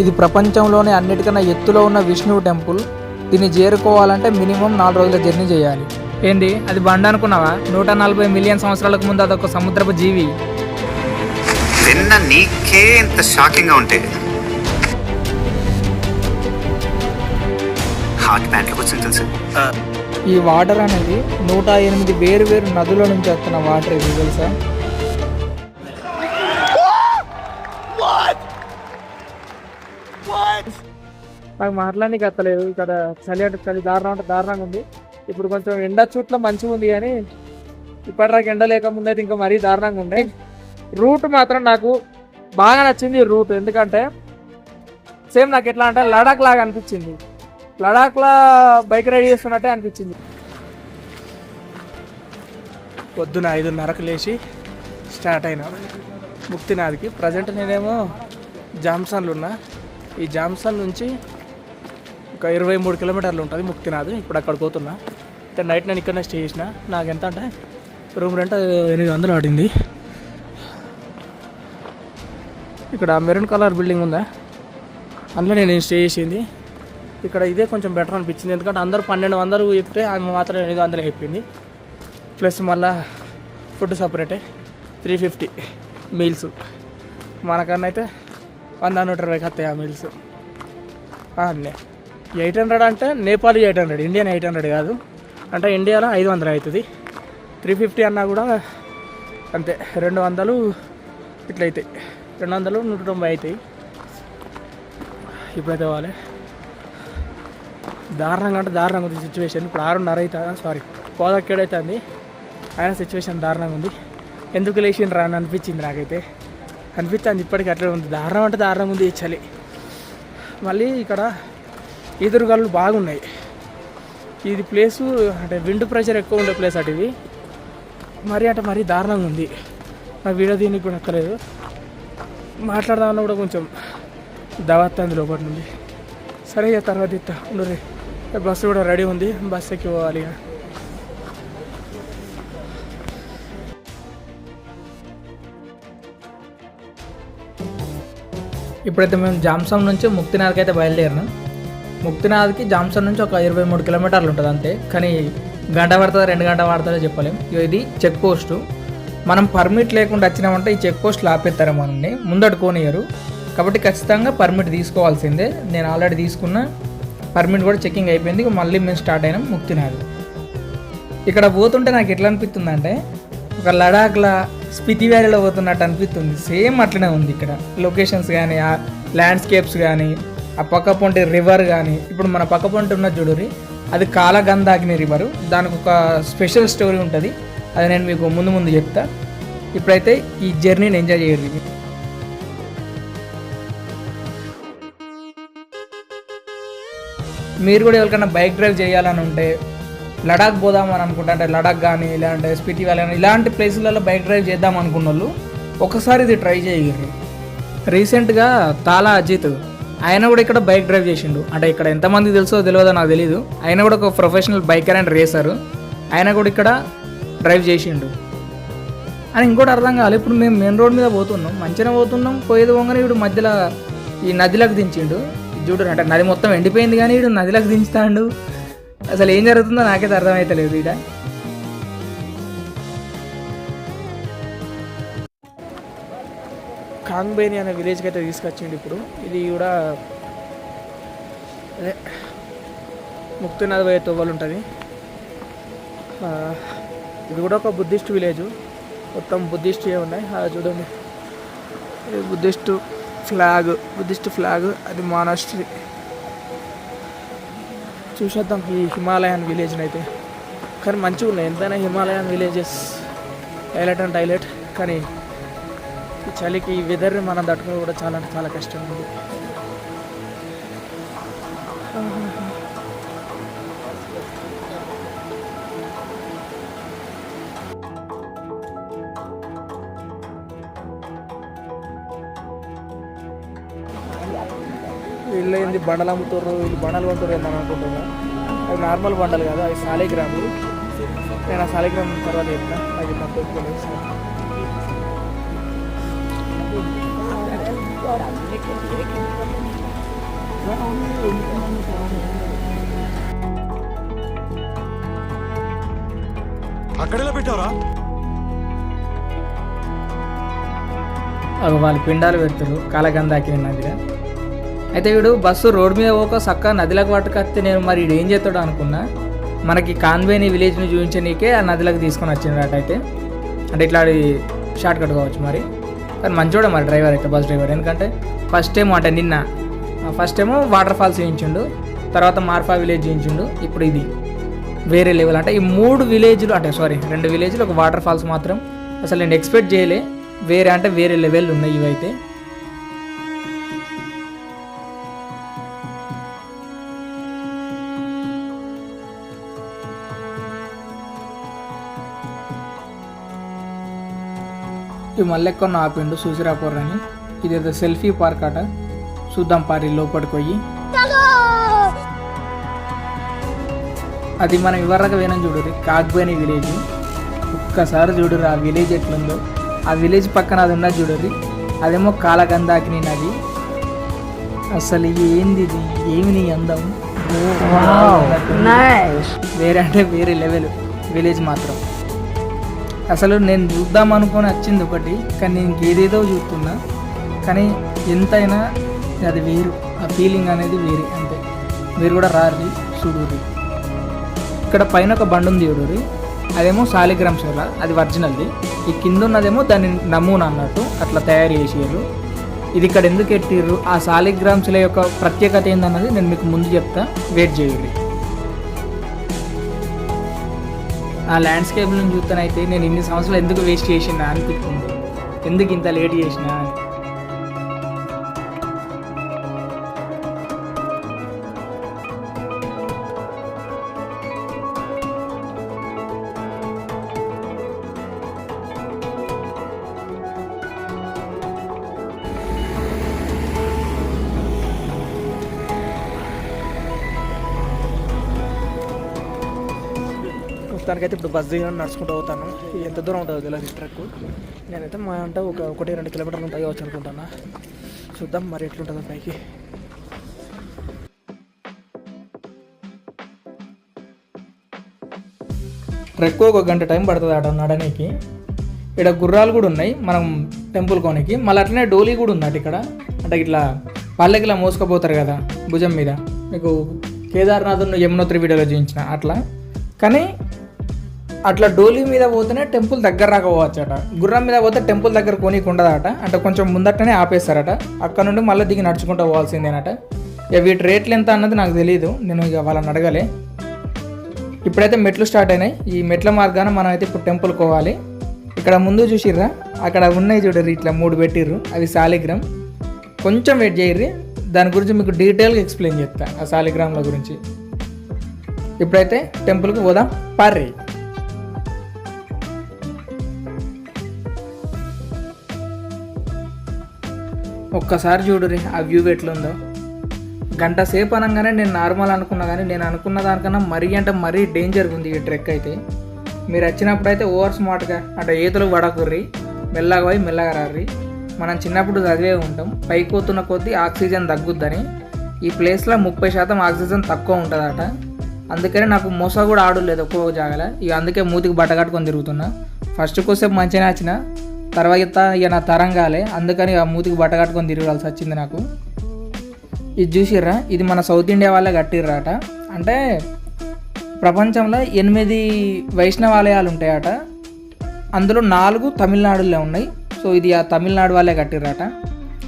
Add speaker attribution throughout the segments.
Speaker 1: ఇది ప్రపంచంలోనే అన్నిటికన్నా ఎత్తులో ఉన్న విష్ణువు టెంపుల్. దీన్ని చేరుకోవాలంటే మినిమం నాలుగు రోజుల జర్నీ చేయాలి. ఏంది? అది బండ అనుకున్నావా? నూట నలభై మిలియన్ సంవత్సరాలకు ముందు అదొక సముద్రపు జీవి.
Speaker 2: విన్న నీకే ఇంత షాకింగ్గా ఉంటే. హార్ట్ బ్యాండ్లోకి వచ్చింది తెలుసు?
Speaker 1: ఈ వాటర్ అనేది నూట ఎనిమిది వేరు వేరు నదుల నుంచి వస్తున్న వాటర్ ఇది తెలుసా? నాకు మాట్లాడడానికి అత్తలేదు ఇక్కడ చలి అంటే చలి దారుణం అంటే దారుణంగా ఉంది. ఇప్పుడు కొంచెం ఎండ చుట్ల మంచిగా ఉంది కానీ ఇప్పటిదాకా ఎండ లేక ముందైతే ఇంకా మరీ దారుణంగా ఉండే. రూట్ మాత్రం నాకు బాగా నచ్చింది రూట్. ఎందుకంటే సేమ్ నాకు ఎట్లా అంటే లడాక్ లాగా అనిపించింది. లడాక్లో బైక్ రైడ్ చేస్తున్నట్టే అనిపించింది. పొద్దున ఐదున్నరకు లేచి స్టార్ట్ అయినా. ముక్తినాథ్కి. ప్రజెంట్ నేనేమో జామ్సన్లు ఉన్నా. ఈ జామ్సన్ నుంచి ఒక ఇరవై మూడు కిలోమీటర్లు ఉంటుంది ముక్తినాథ్. ఇప్పుడు అక్కడికి పోతున్నా. అయితే నైట్ నేను ఇక్కడనే స్టే చేసిన. నాకు ఎంత అంటే రూమ్ రెంట్ ఎనిమిది వందలు ఆడింది ఇక్కడ మెరూన్ కలర్ బిల్డింగ్ ఉందా? అందులో నేను స్టే చేసింది. ఇక్కడ ఇదే కొంచెం బెటర్ అనిపించింది. ఎందుకంటే అందరూ పన్నెండు వందలు చెప్తే ఆమె మాత్రం ఎనిమిది వందలు చెప్పింది. ప్లస్ మళ్ళా ఫుడ్ సపరేటే త్రీ ఫిఫ్టీ మీల్స్ మనకన్నా అయితే వంద నూట ఇరవైకి వస్తాయి ఆ మీల్స్ అన్నీ. ఎయిట్ హండ్రెడ్ అంటే Nepali eight hundred Indian eight hundred కాదు. అంటే ఇండియాలో ఐదు వందలు అవుతుంది. త్రీ ఫిఫ్టీ అన్నా కూడా అంతే రెండు వందలు ఇట్లయితాయి రెండు వందలు నూట తొంభై అవుతాయి. ఇప్పుడైతే వాళ్ళే దారుణంగా అంటే దారుణంగా ఉంది సిచ్యువేషన్ ఇప్పుడు ఆరున్నర అవుతుందా సారీ పోదక్కేడైతుంది ఆయన సిచ్యువేషన్ దారుణంగా ఉంది. ఎందుకు లేచిండ్రు రా అని అనిపించింది నాకైతే. అనిపిస్తుంది ఇప్పటికీ అట్లే ఉంది. దారుణం అంటే దారుణంగా ఉంది చలి. మళ్ళీ ఇక్కడ ఈదురుగాలు బాగున్నాయి. ఇది ప్లేసు అంటే విండ్ ప్రెషర్ ఎక్కువ ఉండే ప్లేస్ అటు ఇది. మరీ అంటే మరీ దారుణంగా ఉంది. నా వీడియో దీనికి కూడా ఎక్కలేదు మాట్లాడదామన్నా కూడా కొంచెం దవత్తంది లోపల నుండి. సరే ఇక తర్వాత ఇస్తా. ఉండరు బస్సు కూడా రెడీ ఉంది. బస్ ఎక్కి పోవాలి ఇక. ఇప్పుడైతే మేము జామ్సాంగ్ నుంచి ముక్తినాథ్కి అయితే బయలుదేరినాం. ముక్తినాథ్కి జామ్సన్ నుంచి ఒక ఇరవై మూడు కిలోమీటర్లు ఉంటుంది అంతే. కానీ గంట పడుతుందో రెండు గంట పడుతుందో చెప్పలేం. ఇది చెక్ పోస్టు. మనం పర్మిట్ లేకుండా వచ్చినామంటే ఈ చెక్ పోస్ట్లు ఆపేస్తారు మనల్ని. ముందడు కోనియరు కాబట్టి ఖచ్చితంగా పర్మిట్ తీసుకోవాల్సిందే. నేను ఆల్రెడీ తీసుకున్న పర్మిట్ కూడా చెకింగ్ అయిపోయింది. మళ్ళీ మేము స్టార్ట్ అయినాం ముక్తినాథ్. ఇక్కడ పోతుంటే నాకు ఎట్లా అనిపిస్తుంది అంటే ఒక లడాఖ్లా స్పితి వ్యాలీలో పోతున్నట్టు అనిపిస్తుంది. సేమ్ అట్లనే ఉంది ఇక్కడ. లొకేషన్స్ కానీ ల్యాండ్స్కేప్స్ కానీ ఆ పక్క పొంటి రివర్ కానీ ఇప్పుడు మన పక్క పొంటి ఉన్న చూడురి అది కాలగంధాగ్ని రివర్ దానికి ఒక స్పెషల్ స్టోరీ ఉంటుంది. అది నేను మీకు ముందు ముందు చెప్తా. ఇప్పుడైతే ఈ జర్నీని ఎంజాయ్ చేయండి మీరు. కూడా ఎవరికైనా బైక్ డ్రైవ్ చేయాలని ఉంటే లడాక్ పోదాం అని అనుకుంటా అంటే లడాక్ కానీ లేదంటే స్పిటి వ్యాలీ కానీ ఇలాంటి ప్లేసులలో బైక్ డ్రైవ్ చేద్దాం అనుకున్న వాళ్ళు ఒకసారి ఇది ట్రై చేయగలరు రీసెంట్గా తాలా అజిత్ ఆయన కూడా ఇక్కడ బైక్ డ్రైవ్ చేసిండు. అంటే ఇక్కడ ఎంతమంది తెలుసో తెలియదో నాకు తెలియదు ఆయన కూడా ఒక ప్రొఫెషనల్ బైకర్ అండ్ రేసర్ ఆయన కూడా ఇక్కడ డ్రైవ్ చేసిండు. అని ఇంకోటి అర్థం కాలేదు ఇప్పుడు మేము మెయిన్ రోడ్ మీద పోతున్నాం. మంచిగా పోతున్నాం. పోయేది పోగానే ఇప్పుడు మధ్యలో ఈ నదిలోకి దించిండు. చూడు అంటే నది మొత్తం ఎండిపోయింది కానీ వీడు నదిలోకి దించుతాండు. అసలు ఏం జరుగుతుందో నాకైతే అర్థమైతలేదు ఇక్కడ కాంగ్బేని అనే విలేజ్కి అయితే తీసుకొచ్చిండు ఇప్పుడు. ఇది కూడా అదే ముక్తినాథ్ నలభై తోవలు ఉంటుంది. ఇది కూడా ఒక బుద్ధిస్ట్ విలేజ్. మొత్తం బుద్ధిస్ట్ ఏ ఉన్నాయి? అది చూడండి. ఇది బుద్ధిస్ట్ ఫ్లాగ్ బుద్ధిస్ట్ ఫ్లాగ్ అది మానాస్ట్రీ చూసేద్దాం ఈ హిమాలయన్ విలేజ్ని అయితే. కానీ మంచిగా ఉన్నాయి ఎంతైనా Himalayan villages. Highlight and highlight కానీ ఈ చలికి ఈ వెదర్ మనం తట్టుకోవడం కూడా చాలా అంటే చాలా కష్టం ఉంది వీళ్ళు ఏంది బండలు అమ్ముతారు వీళ్ళు బండలు కొంటారు ఏమని అనుకుంటున్నా. అవి నార్మల్ బండలు కాదు అవి సాలిగ్రాములు నేను ఆ సాలిగ్రామ్ తర్వాత చెప్తాను అది నాకు ఒప్పుకోలేదు
Speaker 3: అక్కడేలా పెట్టారా
Speaker 1: అవి వాళ్ళ పిండాలు పెడతారు కాలగంధాకి నదిగా అయితే వీడు బస్సు రోడ్ మీద పోక సక్క నదిలోకి పట్టుకొస్తే నేను మరి ఏం చేస్తాడు అనుకున్నా. మనకి కాన్వేని విలేజ్ని చూపించనీకే ఆ నదిలోకి తీసుకొని వచ్చిండట అయితే. అంటే ఇట్లా షార్ట్ కట్ కావచ్చు మరి. కానీ మంచోడే మరి డ్రైవర్ అయితే బస్ డ్రైవర్ ఎందుకంటే ఫస్ట్ టైం అంటే నిన్న ఫస్ట్ ఏమో వాటర్ ఫాల్స్ చేయించిండు తర్వాత మార్ఫా విలేజ్ చూపించిండు ఇప్పుడు ఇది వేరే లెవెల్ అంటే ఈ మూడు విలేజ్లు అంటే సారీ రెండు విలేజ్లు ఒక వాటర్ ఫాల్స్ మాత్రం అసలు నేను ఎక్స్పెక్ట్ చేయలే వేరే అంటే వేరే లెవెల్ ఉన్నాయి ఇవైతే. ఈ మల్లెక్కన్న ఆపిండు చూసిరాపోర్ అని ఇదేదో సెల్ఫీ పార్క్ అట చూద్దాం పారి లోపలికి పోయి. అది మనం ఇవరగా వేనం చూడరు కాగ్బేని విలేజ్. ఒక్కసారి చూడరు ఆ విలేజ్ ఎట్లుందో. ఆ విలేజ్ పక్కన అది ఉన్నది చూడరు అదేమో కాలగంధాకిని నది. అసలు ఏంది ఇది? ఏమి నీ అందం? వేరే అంటే వేరే లెవెల్ విలేజ్ మాత్రం. అసలు నేను చూద్దాం అనుకొని వచ్చింది ఒకటి కానీ నేను ఏదేదో చూస్తున్నా. కానీ ఎంతైనా అది వేరు. ఆ ఫీలింగ్ అనేది వేరే అంతే. మీరు కూడా రారి చూడుర్రి. ఇక్కడ పైన ఒక బండి ఉంది చూడుర్రి. అదేమో సాలిగ్రామ్ శిల అది ఒరిజినల్ది. ఈ కింద ఉన్నదేమో దాన్ని నమూనా అన్నట్టు అట్లా తయారు చేసేరు ఇది ఇక్కడ ఎందుకు ఎట్టిర్రు ఆ సాలిగ్రామ్స్ల యొక్క ప్రత్యేకత ఏందన్నది నేను మీకు ముందు చెప్తా. వెయిట్ చేయండి. ఆ ల్యాండ్స్కేప్లను చూస్తానైతే నేను ఇన్ని సంవత్సరాలు ఎందుకు వేస్ట్ చేసినా అనిపిస్తుంది. ఎందుకు ఇంత లేట్ చేసినా? అని ప్రస్తుతానికైతే ఇప్పుడు బస్ దిగిన నడుచుకుంటూ పోతాను. ఎంత దూరం ఉంటుందో తెలియదు ట్రక్ నేనైతే మా అంటే ఒక ఒకటి రెండు కిలోమీటర్లు ఉంటాయి వచ్చి అనుకుంటాను. చూద్దాం మరి ఎట్లుంటుందో పైకి. ట్రెక్ ఒక గంట టైం పడుతుంది అట నడనికి ఇక్కడ గుర్రాలు కూడా ఉన్నాయి మనం టెంపుల్ కోనికి. మళ్ళీ అట్లనే డోలీ కూడా ఉంది ఇక్కడ. అంటే ఇట్లా పల్లెకిలా ఇలా కదా భుజం మీద. మీకు కేదార్నాథ్ యమునోత్రి వీడియోలో చూపించిన అట్లా. కానీ అట్లా డోలీ మీద పోతేనే టెంపుల్ దగ్గర రాకపోవచ్చట గుర్రం మీద పోతే టెంపుల్ దగ్గర కొనికి ఉండదట అంటే కొంచెం ముందటనే ఆపేస్తారట అక్కడ నుండి మళ్ళీ దిగి నడుచుకుంటూ పోవాల్సిందేనట. ఇక వీటి రేట్లు ఎంత అన్నది నాకు తెలియదు నేను ఇక వాళ్ళని అడగలే. ఇప్పుడైతే మెట్లు స్టార్ట్ అయినాయి. ఈ మెట్ల మార్గాన మనం అయితే ఇప్పుడు టెంపుల్ కోవాలి ఇక్కడ ముందు చూసిర్రా? అక్కడ ఉన్నాయి చూడరు ఇట్లా మూడు పెట్టిర్రు. అవి సాలిగ్రామ్ కొంచెం వెయిట్ చేయర్రి. దాని గురించి మీకు డీటెయిల్గా ఎక్స్ప్లెయిన్ చేస్తాను ఆ సాలిగ్రామ్ల గురించి. ఇప్పుడైతే టెంపుల్కి పోదాం. పర్రీ. ఒక్కసారి చూడురి ఆ వ్యూ ఎట్లుందో. గంట సేపు అనగానే నేను నార్మల్ అనుకున్నా కానీ నేను అనుకున్న దానికన్నా మరీ అంటే మరీ డేంజర్ ఉంది ఈ ట్రెక్ అయితే. మీరు వచ్చినప్పుడు అయితే ఓవర్ స్మార్ట్గా అంటే ఈతలు పడకుర్రి మెల్లగా పోయి మెల్లగా రార్రి. మనం చిన్నప్పుడు చదివే ఉంటాం పైకి పోతున్న కొద్దీ ఆక్సిజన్ తగ్గుద్దని. ఈ ప్లేస్లో ముప్పై శాతం ఆక్సిజన్ తక్కువ ఉంటుందట. అందుకనే నాకు మోస కూడా ఆడలేదు ఒక్కొక్క జాగల. ఇక అందుకే మూతికి బట్ట కట్టుకొని తిరుగుతున్నా. ఫస్ట్ కోసేపు మంచిగా వచ్చిన. తర్వాత ఇక నా తరంగాలే. అందుకని ఆ మూతికి బట్ట కట్టుకొని తిరగాల్సి వచ్చింది నాకు. ఇది చూసిర్రా? ఇది మన సౌత్ ఇండియా వాళ్ళే కట్టిర్రాట. అంటే ప్రపంచంలో ఎనిమిది వైష్ణవాలయాలు ఉంటాయట. అందులో నాలుగు తమిళనాడులో ఉన్నాయి. సో ఇది ఆ తమిళనాడు వాళ్ళే కట్టిర్రాట.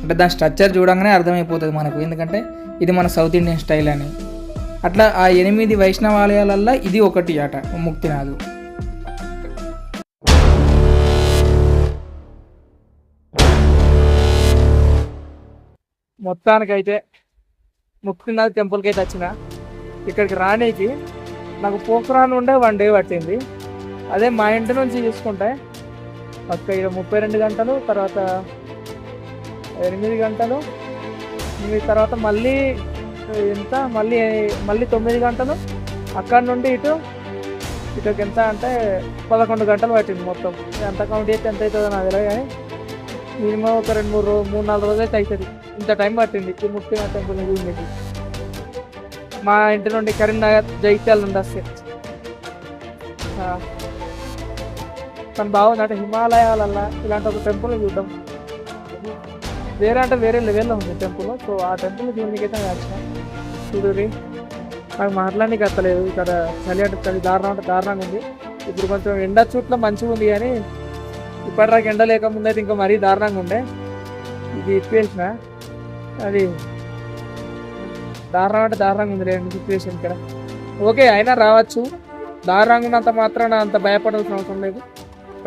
Speaker 1: అంటే దాని స్ట్రక్చర్ చూడంగానే అర్థమైపోతుంది మనకు. ఎందుకంటే ఇది మన సౌత్ ఇండియన్ స్టైల్ అని. అట్లా ఆ ఎనిమిది వైష్ణవాలయాలల్లో ఇది ఒకటి అట ముక్తినాథు. మొత్తానికైతే ముక్తినాథ్ టెంపుల్కి అయితే వచ్చిన. ఇక్కడికి రానీకి నాకు పోఖరాన్ ఉండే వన్ డే పట్టింది. అదే మా ఇంటి నుంచి చూసుకుంటే ఒక ఇక్కడ ముప్పై రెండు గంటలు తర్వాత ఎనిమిది గంటలు తర్వాత మళ్ళీ ఎంత? మళ్ళీ మళ్ళీ తొమ్మిది గంటలు అక్కడ నుండి ఇటు ఇటుకి ఎంత అంటే పదకొండు గంటలు పట్టింది మొత్తం. ఎంత కౌంట్ చేస్తే ఎంత అవుతుందో నాకు తెలియదు కానీ మినిమం ఒక రెండు మూడు రోజు మూడు నాలుగు రోజులు అయితే అవుతుంది ఇంత టైం పట్టింది. ఈ టెంపుల్ చూడడానికి మా ఇంటి నుండి కరీంనగర్ జైత్యాల నుండి వస్తే. కానీ బాగుంది. అంటే హిమాలయాలల్లో ఇలాంటి ఒక టెంపుల్ చూద్దాం వేరే అంటే వేరే లెవెల్లో ఉంది టెంపుల్. సో ఆ టెంపుల్ చూడడానికైతే నేను వచ్చిన. చూడురి నాకు మాట్లాడడానికి అత్తలేదు ఇక్కడ చలి అంటే చలి దారుణం అంటే దారుణంగా ఉంది. ఇప్పుడు కొంచెం ఎండ చోట్ల మంచిగా ఉంది కానీ ఇప్పటిదాకా ఎండ లేకముందు అయితే ఇంకా మరీ దారుణంగా ఉండే. ఇది ఇప్పేసిన. అది దారుణం అంటే దారుణంగా ఉంది లేండి సిచ్యువేషన్ ఇక్కడ. ఓకే అయినా రావచ్చు. దారుణంగా ఉన్నంత మాత్రాన అంత భయపడాల్సిన అవసరం లేదు.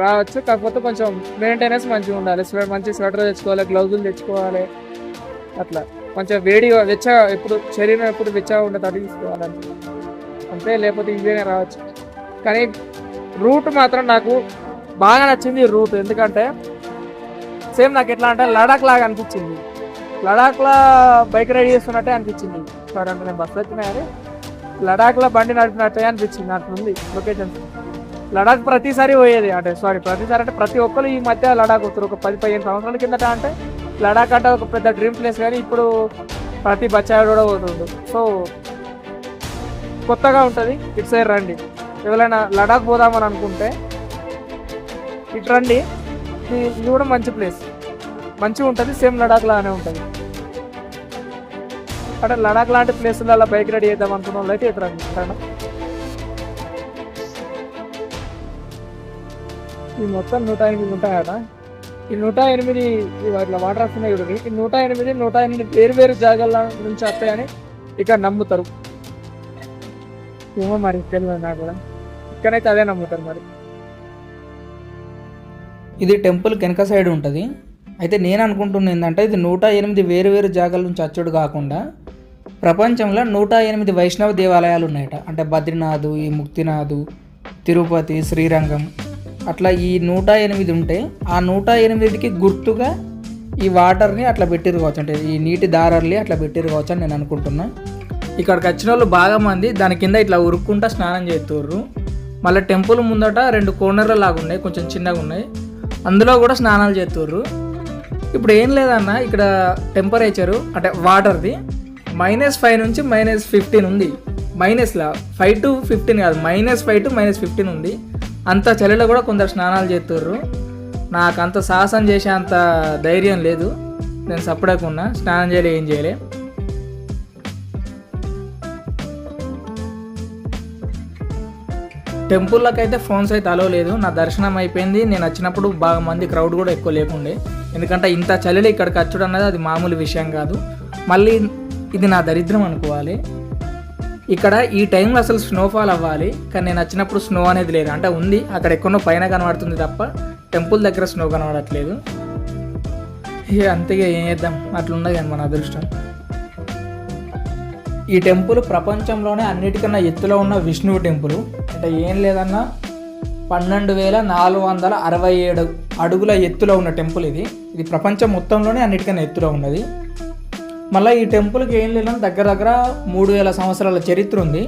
Speaker 1: రావచ్చు కాకపోతే కొంచెం మెయింటెనెన్స్ మంచిగా ఉండాలి. స్వె మంచి స్వెటర్ తెచ్చుకోవాలి గ్లౌజులు తెచ్చుకోవాలి. అట్లా. కొంచెం వేడి వెచ్చగా ఎప్పుడు శరీరం ఎప్పుడు వెచ్చగా ఉండదు అది అంతే లేకపోతే ఈజీగా రావచ్చు. కానీ రూట్ మాత్రం నాకు బాగా నచ్చింది రూట్. ఎందుకంటే సేమ్ నాకు ఎట్లా అంటే లడాక్ లాగా అనిపించింది. లడాక్లో బైక్ రైడ్ చేస్తున్నట్టే అనిపించింది. సారీ అంటే నేను బస్సు వచ్చినా కానీ లడాక్లో బండి నడిపినట్టే అనిపించింది అట్లుంది లొకేషన్. లడాక్ ప్రతిసారి పోయేది. అంటే సారీ ప్రతిసారి అంటే ప్రతి ఒక్కరు ఈ మధ్య లడాక్ వస్తారు ఒక పది పదిహేను సంవత్సరాల కిందట అంటే లడాక్ అంటే ఒక పెద్ద డ్రీమ్ ప్లేస్ కానీ ఇప్పుడు ప్రతి బచ్చాడు కూడా పోతుండు. సో కొత్తగా ఉంటుంది. ఇటు సైడ్ రండి. ఎవరైనా లడాక్ పోదామని అనుకుంటే ఇటు రండి. ఇది కూడా మంచి ప్లేస్. మంచిగా ఉంటుంది సేమ్ లడాక్ లానే ఉంటుంది. అంటే లడాక్ లాంటి ప్లేసులలో బైక్ రెడీ చేద్దాం అనుకున్న వాళ్ళు అయితే ఇటు రండి సరేనా? ఈ మొత్తం నూట ఎనిమిది ఉంటాయట. ఈ నూట ఎనిమిది ఇట్లా వాటర్ వస్తున్నాయి చూడండి ఈ నూట ఎనిమిది నూట ఎనిమిది వేరు వేరు జాగాల నుంచి వస్తాయని ఇక్కడ నమ్ముతారు. ఏమో మరి తెలియదు నాకు కూడా. ఇక్కడైతే అదే నమ్ముతారు మరి.
Speaker 4: ఇది టెంపుల్ వెనక సైడ్ ఉంటుంది. అయితే నేను అనుకుంటున్న ఏంటంటే ఇది నూట ఎనిమిది వేరు వేరు జాగాల నుంచి అచ్చుడు కాకుండా ప్రపంచంలో నూట ఎనిమిది వైష్ణవ దేవాలయాలు ఉన్నాయట. అంటే బద్రీనాథ్ ఈ ముక్తినాథ్ తిరుపతి శ్రీరంగం అట్లా ఈ నూట ఎనిమిది ఉంటే ఆ నూట ఎనిమిదికి గుర్తుగా ఈ వాటర్ని అట్లా పెట్టిరు కావచ్చు. అంటే ఈ నీటి దారల్ని అట్లా పెట్టిరు కావచ్చు అని నేను అనుకుంటున్నా.
Speaker 1: ఇక్కడికి వచ్చిన వాళ్ళు బాగా మంది దాని కింద ఇట్లా ఉరుక్కుంటా స్నానం చేస్తుర్రు మళ్ళీ టెంపుల్ ముందట రెండు కోనర్ల లాగా ఉన్నాయి కొంచెం చిన్నగా ఉన్నాయి అందులో కూడా స్నానాలు చేస్తుర్రు. ఇప్పుడు ఏం లేదన్న ఇక్కడ టెంపరేచరు అంటే వాటర్ది మైనస్ ఫైవ్ నుంచి మైనస్ ఫిఫ్టీన్ ఉంది. మైనస్లా ఫైవ్ టు ఫిఫ్టీన్ కాదు minus five to minus fifteen ఉంది. అంత చలిలో కూడా కొందరు స్నానాలు చేస్తుర్రు. నాకు అంత సాహసం చేసే అంత ధైర్యం లేదు. నేను సపడకున్నా స్నానం చేయలే ఏం చేయలే. టెంపుల్లోకి అయితే ఫోన్స్ అయితే అలో లేదు. నా దర్శనం అయిపోయింది. నేను వచ్చినప్పుడు బాగా మంది క్రౌడ్ కూడా ఎక్కువ లేకుండే. ఎందుకంటే ఇంత చలిలో ఇక్కడికి వచ్చడం అనేది అది మామూలు విషయం కాదు. మళ్ళీ ఇది నా దరిద్రం అనుకోవాలి. ఇక్కడ ఈ టైంలో అసలు స్నోఫాల్ అవ్వాలి. కానీ నేను వచ్చినప్పుడు స్నో అనేది లేదు. అంటే ఉంది. అక్కడ ఎక్కడో పైన కనబడుతుంది తప్ప టెంపుల్ దగ్గర స్నో కనబడట్లేదు. ఇక అంతగా ఏం చేద్దాం? అట్లున్నది కానీ మన అదృష్టం. ఈ టెంపుల్ ప్రపంచంలోనే అన్నిటికన్నా ఎత్తులో ఉన్న విష్ణువు టెంపుల్. అంటే ఏం లేదన్నా పన్నెండు వేల నాలుగు వందల అరవై ఏడు అడుగుల ఎత్తులో ఉన్న టెంపుల్ ఇది. ఇది ప్రపంచం మొత్తంలోనే అన్నిటికన్నా ఎత్తులో ఉన్నది. మళ్ళీ ఈ టెంపుల్కి ఏం లేదని దగ్గర దగ్గర మూడు వేల సంవత్సరాల చరిత్ర ఉంది.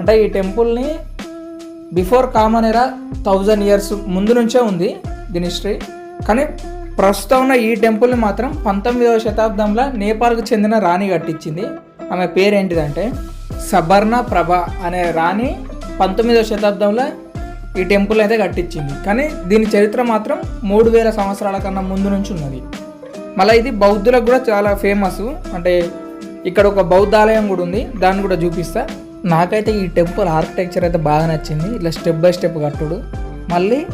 Speaker 1: అంటే ఈ టెంపుల్ని before common era thousand years ముందు నుంచే ఉంది దీని హిస్టరీ కానీ ప్రస్తుతం ఉన్న ఈ టెంపుల్ని మాత్రం పంతొమ్మిదవ శతాబ్దంలో నేపాల్కు చెందిన రాణి కట్టించింది. ఆమె పేరేంటిదంటే సబర్ణ ప్రభ అనే రాణి పంతొమ్మిదవ శతాబ్దంలో ఈ టెంపుల్ అయితే కట్టించింది. కానీ దీని చరిత్ర మాత్రం మూడు వేల సంవత్సరాల కన్నా ముందు నుంచి ఉన్నది. మళ్ళీ ఇది బౌద్ధులకు కూడా చాలా ఫేమస్. అంటే ఇక్కడ ఒక బౌద్ధాలయం కూడా ఉంది. దాన్ని కూడా చూపిస్తా. నాకైతే ఈ టెంపుల్ ఆర్కిటెక్చర్ అయితే బాగా నచ్చింది. ఇట్లా స్టెప్ బై స్టెప్ కట్టుడు. మళ్ళీ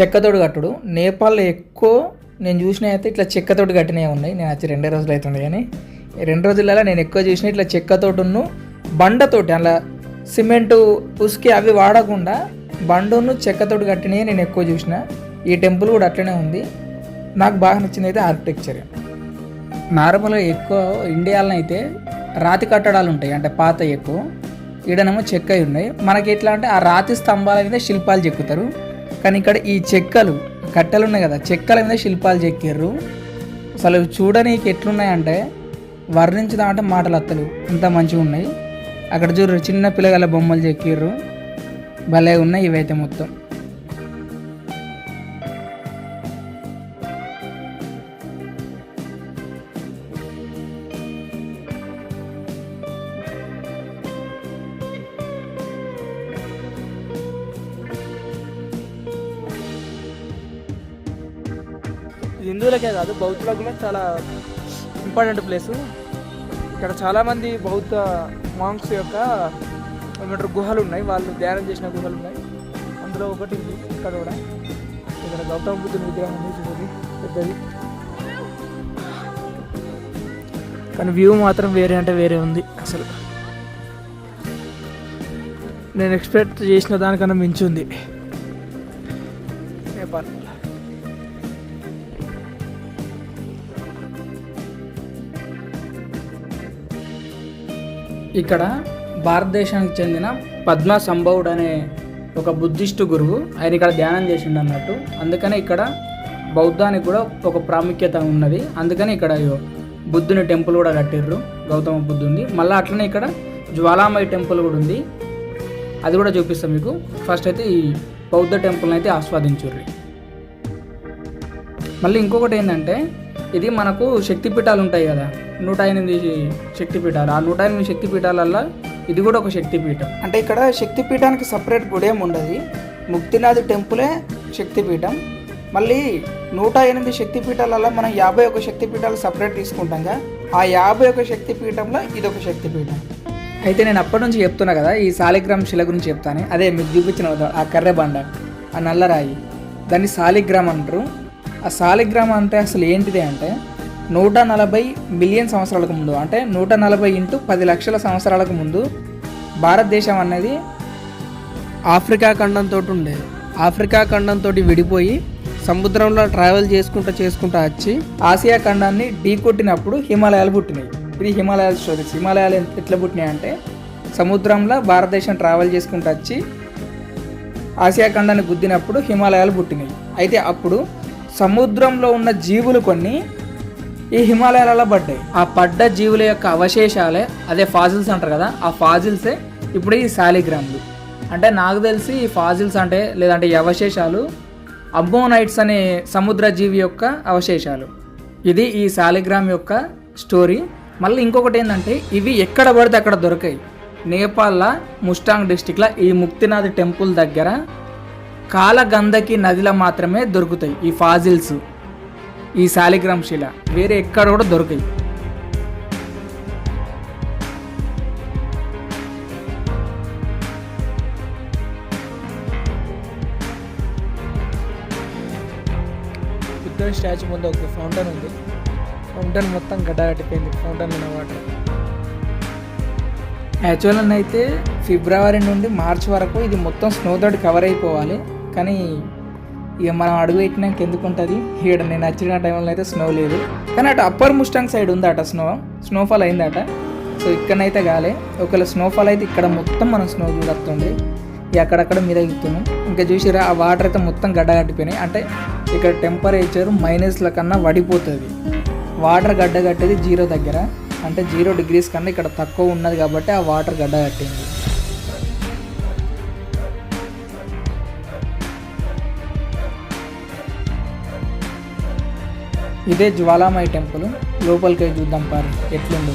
Speaker 1: చెక్కతోడు కట్టుడు. నేపాల్లో ఎక్కువ నేను చూసిన అయితే ఇట్లా చెక్కతోటి కట్టినవి ఉన్నాయి. నేను వచ్చి రెండే రోజులు అవుతుంది కానీ రెండు రోజులలో నేను ఎక్కువ చూసిన ఇట్లా చెక్కతోటును బండతోటి అలా సిమెంటు ఉసుకి అవి వాడకుండా బండును చెక్కతోటి కట్టినవి నేను ఎక్కువ చూసిన. ఈ టెంపుల్ కూడా అట్లనే ఉంది. నాకు బాగా నచ్చింది అయితే ఆర్కిటెక్చర్. నార్మల్గా ఎక్కువ ఇండియాలో అయితే రాతి కట్టడాలు ఉంటాయి. అంటే పాత ఎక్కువ ఈడనేమో చెక్క ఉన్నాయి. మనకి ఎట్లా అంటే ఆ రాతి స్తంభాల మీద శిల్పాలు చెక్కుతారు. కానీ ఇక్కడ ఈ చెక్కలు కట్టెలు ఉన్నాయి కదా చెక్కల మీద శిల్పాలు చెక్కారు అసలు చూడనీకి ఎట్లున్నాయంటే వర్ణించదామంటే మాటలు అత్తలు అంత మంచిగా ఉన్నాయి అక్కడ చూడరు చిన్న పిల్లగల బొమ్మలు చెక్కిర్రు. భలే ఉన్నాయి ఇవైతే మొత్తం.
Speaker 5: హిందువులకే కాదు బౌద్ధులకు కూడా చాలా ఇంపార్టెంట్ ప్లేసు ఇక్కడ చాలామంది బౌద్ధ మాంగ్స్ యొక్క ఏమంటారు గుహలు ఉన్నాయి వాళ్ళు ధ్యానం చేసిన గుహలు ఉన్నాయి అందులో ఒకటి ఇక్కడ కూడా. ఇక్కడ గౌతమ బుద్ధుని విగ్రహం ఉంది చూడండి. పెద్దది. కానీ వ్యూ మాత్రం వేరే అంటే వేరే ఉంది అసలు. నేను ఎక్స్పెక్ట్ చేసిన దానికన్నా మించి ఉంది. నేపాల్
Speaker 1: ఇక్కడ భారతదేశానికి చెందిన పద్మ సంభవుడు అనే ఒక బుద్ధిస్టు గురువు ఆయన ఇక్కడ ధ్యానం చేసిండు అన్నట్టు. అందుకనే ఇక్కడ బౌద్ధానికి కూడా ఒక ప్రాముఖ్యత ఉన్నది. అందుకని ఇక్కడ బుద్ధుని టెంపుల్ కూడా కట్టిర్రు గౌతమ బుద్ధుంది. మళ్ళీ అట్లనే ఇక్కడ జ్వాలామయ టెంపుల్ కూడా ఉంది. అది కూడా చూపిస్తాం మీకు. ఫస్ట్ అయితే ఈ బౌద్ధ టెంపుల్ని అయితే ఆస్వాదించుర్రి. మళ్ళీ ఇంకొకటి ఏంటంటే ఇది మనకు శక్తిపీఠాలు ఉంటాయి కదా. నూట ఎనిమిది శక్తిపీఠాలు. ఆ నూట ఎనిమిది శక్తిపీఠాలల్లో ఇది కూడా ఒక శక్తిపీఠం. అంటే ఇక్కడ శక్తిపీఠానికి సపరేట్ గుడి ఏమి ఉండదు. ముక్తినాథ్ టెంపులే శక్తిపీఠం. మళ్ళీ నూట ఎనిమిది శక్తిపీఠాలలో మనం యాభై ఒక శక్తిపీఠాలు సపరేట్ తీసుకుంటాంగా ఆ యాభై ఒక శక్తిపీఠంలో ఇది ఒక శక్తిపీఠం. అయితే నేను అప్పటి నుంచి చెప్తున్నా కదా ఈ సాలిగ్రామ్ శిల గురించి చెప్తాను. అదే మీకు చూపించిన ఆ కర్రె బండ ఆ నల్లరాయి. దాన్ని సాలిగ్రామ్ అంటారు. ఆ సాలిగ్రామ్ అంటే అసలు ఏంటిది అంటే నూట నలభై మిలియన్ సంవత్సరాలకు ముందు అంటే నూట నలభై ఇంటూ పది లక్షల సంవత్సరాలకు ముందు భారతదేశం అనేది
Speaker 5: ఆఫ్రికా ఖండంతో ఉండేది ఆఫ్రికా ఖండంతో విడిపోయి సముద్రంలో ట్రావెల్ చేసుకుంటూ చేసుకుంటూ వచ్చి
Speaker 1: ఆసియా ఖండాన్ని ఢీకొట్టినప్పుడు హిమాలయాలు పుట్టినాయి. ఇది హిమాలయాల స్టోరీస్ హిమాలయాలు ఎట్లా పుట్టినాయి అంటే సముద్రంలో భారతదేశం ట్రావెల్ చేసుకుంటూ వచ్చి ఆసియా ఖండాన్ని గుద్దినప్పుడు హిమాలయాలు పుట్టినాయి. అయితే అప్పుడు సముద్రంలో ఉన్న జీవులు కొన్ని ఈ హిమాలయాలలో పడ్డాయి. ఆ పడ్డ జీవుల యొక్క అవశేషాలే అదే ఫాజిల్స్ అంటారు కదా ఆ ఫాజిల్సే ఇప్పుడు ఈ శాలిగ్రామ్లు. అంటే నాకు తెలిసి ఈ ఫాజిల్స్ అంటే లేదంటే ఈ అవశేషాలు అబ్బోనైట్స్ అనే సముద్ర జీవి యొక్క అవశేషాలు. ఇది ఈ శాలిగ్రామ్ యొక్క స్టోరీ. మళ్ళీ ఇంకొకటి ఏంటంటే ఇవి ఎక్కడ పడితే అక్కడ దొరికాయి. నేపాల్లో ముస్టాంగ్ డిస్టిక్లో ఈ ముక్తినాథ్ టెంపుల్ దగ్గర కాలగంధకి నదిలో మాత్రమే దొరుకుతాయి ఈ ఫాజిల్స్. ఈ శాలిగ్రామ్ శిల వేరే ఎక్కడ కూడా దొరకాయి
Speaker 5: బుద్ధుని స్టాచ్యూ ముందు ఒక ఫౌంటైన్ ఉంది. ఫౌంటైన్ మొత్తం గడ్డ కట్టిపోయింది ఫౌంటైన్ ఉన్న వాటర్.
Speaker 1: యాక్చువల్ అయితే ఫిబ్రవరి నుండి మార్చ్ వరకు ఇది మొత్తం స్నో తోటి కవర్ అయిపోవాలి. కానీ ఇక మనం అడుగు పెట్టినాక ఎందుకు ఉంటుంది ఇక్కడ నేను వచ్చిన టైంలో అయితే స్నో లేదు. కానీ అటు అప్పర్ ముస్టాంగ్ సైడ్ ఉంది అట స్నో స్నోఫాల్ అయిందట. సో ఇక్కడనైతే కాలే. ఒకవేళ స్నోఫాల్ అయితే ఇక్కడ మొత్తం మనం స్నో చూడొస్తుంది ఇక అక్కడక్కడ మీద ఎక్కుతున్నాం ఇంకా చూసిరా ఆ వాటర్ అయితే మొత్తం గడ్డ కట్టిపోయినాయి అంటే ఇక్కడ టెంపరేచర్ మైనస్ల కన్నా వడిపోతుంది. వాటర్ గడ్డ కట్టేది జీరో దగ్గర. అంటే జీరో డిగ్రీస్ కన్నా ఇక్కడ తక్కువ ఉన్నది కాబట్టి ఆ వాటర్ గడ్డ కట్టింది ఇదే జ్వాలామయ టెంపుల్. లోపలికి చూద్దాం పారు. ఎట్లుందో.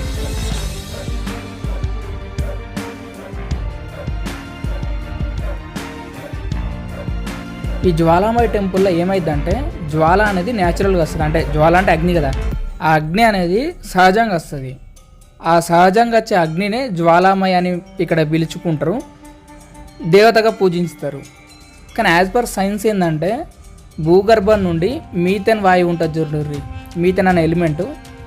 Speaker 1: ఈ జ్వాలామయ టెంపుల్లో ఏమైందంటే జ్వాల అనేది న్యాచురల్గా వస్తుంది. అంటే జ్వాల అంటే అగ్ని కదా. ఆ అగ్ని అనేది సహజంగా వస్తుంది. ఆ సహజంగా వచ్చే అగ్నినే జ్వాలామయ అని ఇక్కడ పిలుచుకుంటారు. దేవతగా పూజిస్తారు. కానీ యాజ్ పర్ సైన్స్ ఏంటంటే భూగర్భం నుండి మీథెన్ వాయువు ఉంటుంది చూడండి. మీథెన్ అనే ఎలిమెంట్.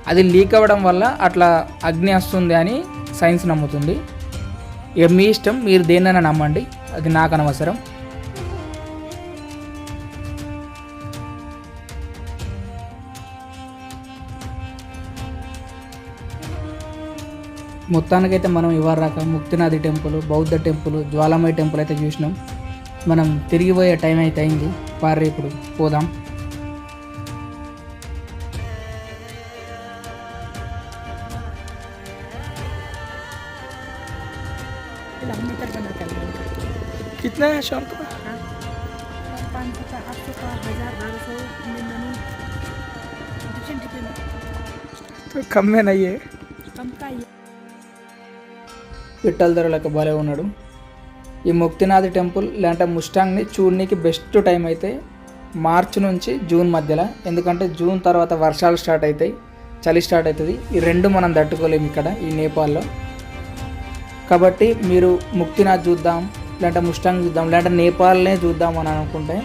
Speaker 1: అది లీక్ అవ్వడం వల్ల అట్లా అగ్ని వస్తుంది అని సైన్స్ నమ్ముతుంది. ఇక మీ ఇష్టం మీరు దేన్నైనా నమ్మండి. అది నాకు అనవసరం. మొత్తానికైతే మనం ఇవ్వరాక ముక్తినాథి టెంపుల్ బౌద్ధ టెంపుల్ జ్వాలామయ టెంపుల్ అయితే చూసినాం. మనం తిరిగిపోయే టైం అయితే అయింది పార్రీ ఇప్పుడు పోదాం
Speaker 6: किलोमीटर बना कर
Speaker 5: कितना है शाम को
Speaker 6: पाँच सौ का आठ सौ का हज़ार बारह सौ निन्यानवे डिफरेंट डिफरेंट
Speaker 5: तो कम में नहीं है
Speaker 6: कम का ये
Speaker 1: పిట్టల ధరలకు భలే ఉన్నాడు ఈ ముక్తినాథ్ టెంపుల్ లేదంటే ముస్టాంగ్ని చూడడానికి బెస్ట్ టైం అయితే మార్చి నుంచి జూన్ మధ్యలో. ఎందుకంటే జూన్ తర్వాత వర్షాలు స్టార్ట్ అవుతాయి చలి స్టార్ట్ అవుతుంది. ఈ రెండు మనం తట్టుకోలేము ఇక్కడ ఈ నేపాల్లో. కాబట్టి మీరు ముక్తినాథ్ చూద్దాం లేదంటే ముస్టాంగ్ చూద్దాం లేదంటే నేపాల్నే చూద్దాం అని అనుకుంటే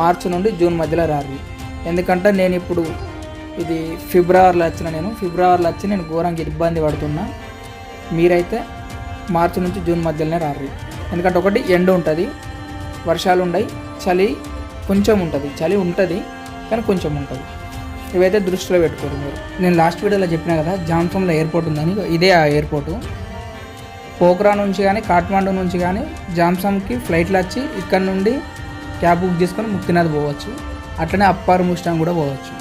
Speaker 1: మార్చి నుండి జూన్ మధ్యలో రారు. ఎందుకంటే నేను ఇప్పుడు ఇది ఫిబ్రవరిలో వచ్చిన నేను ఫిబ్రవరిలో వచ్చి నేను ఘోరంగా ఇబ్బంది పడుతున్నా. మీరైతే మార్చి నుంచి జూన్ మధ్యలోనే రారు. ఎందుకంటే ఒకటి ఎండ ఉంటుంది వర్షాలు ఉండయి చలి కొంచెం ఉంటుంది. చలి ఉంటుంది కానీ కొంచెం ఉంటుంది. ఇవైతే దృష్టిలో పెట్టుకోరు మీరు. నేను లాస్ట్ వీడియోలో చెప్పిన కదా జామ్సంలో ఎయిర్పోర్ట్ ఉందని. ఇదే ఆ ఎయిర్పోర్టు. పోక్రా నుంచి కానీ కాఠ్మాండు నుంచి కానీ జామ్సంకి ఫ్లైట్లు వచ్చి ఇక్కడ నుండి క్యాబ్ బుక్ చేసుకొని ముక్తినాథ్ పోవచ్చు. అట్లనే అప్పారు ముస్టాంగ్ కూడా పోవచ్చు.